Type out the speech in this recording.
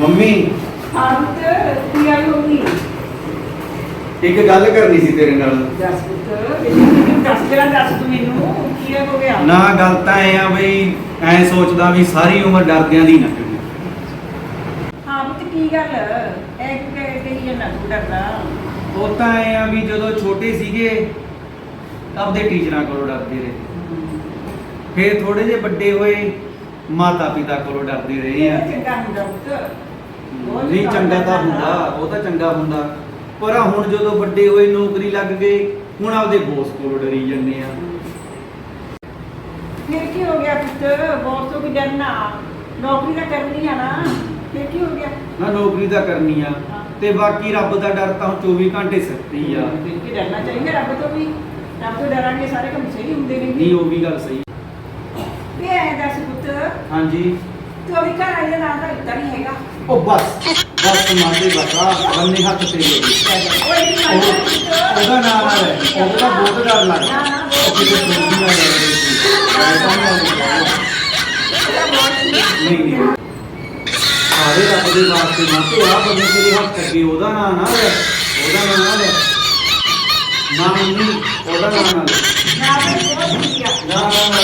Mummy. ਹਾਂ ਪੁੱਤ ਕੀ ਆਈ ਹੋਗੀ ਇੱਕ ਗੱਲ ਕਰਨੀ ਸੀ ਤੇਰੇ ਨਾਲ। ਦੱਸ ਪੁੱਤ ਮੈਨੂੰ ਦੱਸ ਜਰਾ ਦੱਸ ਤੂੰ ਮੈਨੂੰ ਕੀ ਹੋ ਗਿਆ? ਨਾ ਗੱਲ ਤਾਂ ਐ ਆ ਬਈ ਐ ਸੋਚਦਾ ਵੀ ਸਾਰੀ ਉਮਰ ਡਰਦਿਆਂ ਦੀ ਨਾ ਕੱਢੀ। ਹਾਂ ਪੁੱਤ ਕੀ ਗੱਲ? ਐ ਕਿ ਕਹੀ ਜਨਾ ਤੂੰ ਡਰਦਾ? ਉਹ ਤਾਂ ਐ ਆ ਵੀ ਜਦੋਂ ਛੋਟੇ ਸੀਗੇ ਆਪਦੇ ਟੀਚਰਾਂ ਕੋਲੋਂ ਡਰਦੇ ਰਹੇ। ਫਿਰ ਥੋੜੇ ਜਿਹੇ ਵੱਡੇ ਹੋਏ ਮਾਤਾ ਪਿਤਾ ਕੋਲੋਂ ਡਰਦੇ ਰਹੇ ਆ। ਚੰਗਾ ਹੁੰਦਾ ਪੁੱਤ। ਨਹੀਂ ਚੰਗਾ ਤਾਂ ਹੁੰਦਾ ਉਹ ਤਾਂ ਚੰਗਾ ਹੁੰਦਾ। ਪਰ ਆਹ ਹੁਣ ਜਦੋਂ ਵੱਡੇ ਹੋਏ ਨੌਕਰੀ ਲੱਗ ਗਏ ਹੁਣ ਆਪਦੇ ਬੋਸ ਕੋਲੋਂ ਡਰੀ ਜੰਨੇ ਆ। ਫਿਰ ਕੀ ਹੋ ਗਿਆ ਪੁੱਤ? ਬਹੁਤ ਤੋਂ ਵੀ ਡਰਨਾ? ਨੌਕਰੀ ਤਾਂ ਕਰਨੀ ਆ ਨਾ। ਫਿਰ ਕੀ ਹੋ ਗਿਆ? ਨਾ ਨੌਕਰੀ ਤਾਂ ਕਰਨੀ ਆ। ਤੇ ਬਾਕੀ ਰੱਬ ਦਾ ਡਰ ਤਾਂ ਹੁਣ 24 ਘੰਟੇ ਸੱਤੀ ਆ। ਫਿਰ ਕੀ ਡਰਨਾ ਚਾਹੀਦਾ ਰੱਬ ਤੋਂ ਵੀ? ਰੱਬ ਤੋਂ ਡਰਾਂਗੇ ਸਾਰੇ ਕੰਮ ਸਹੀ ਹੁੰਦੇ ਨੇ ਨਹੀਂ ਉਹ ਵੀ ਗੱਲ ਸਹੀ। ਵੀ ਐ ਦੱਸ ਪੁੱਤ। ਹਾਂਜੀ। ਤੂੰ ਅਭੀ ਘਰ ਨਾਮ ਤਾਂ ਨਹੀਂ ਹੈਗਾ। ਉਹ ਬਸ ਬਸ ਮਾਤੇ ਬਸਾ ਬੰਨੇ ਹੱਥ ਤੇ ਪੁੱਤ। ਉਹਦਾ ਨਾਮ ਆ ਰਿਹਾ ਉਹਦਾ ਬਹੁਤ ਡਰ ਨਾ, ਨਾ, ਉਹ ਕਿਤੇ ਸੁਣਦੀ ਨਾ ਰਹੇ ਨਹੀਂ ਨਹੀਂ। ਸਾਰੇ ਰੱਬ ਦੇ ਵਾਸਤੇ ਮਾਤੇ ਆ ਬੰਦੇ ਤੇਰੇ ਹੱਥ ਅੱਗੇ ਉਹਦਾ ਨਾਮ ਨਾ ਲੈ ਉਹਦਾ ਨਾਮ ਨਾ ਲੈ। ਨਾ ਮੰਮੀ ਉਹਦਾ ਨਾਮ ਨਾ ਲੈ। ਨਾ ਤਾਂ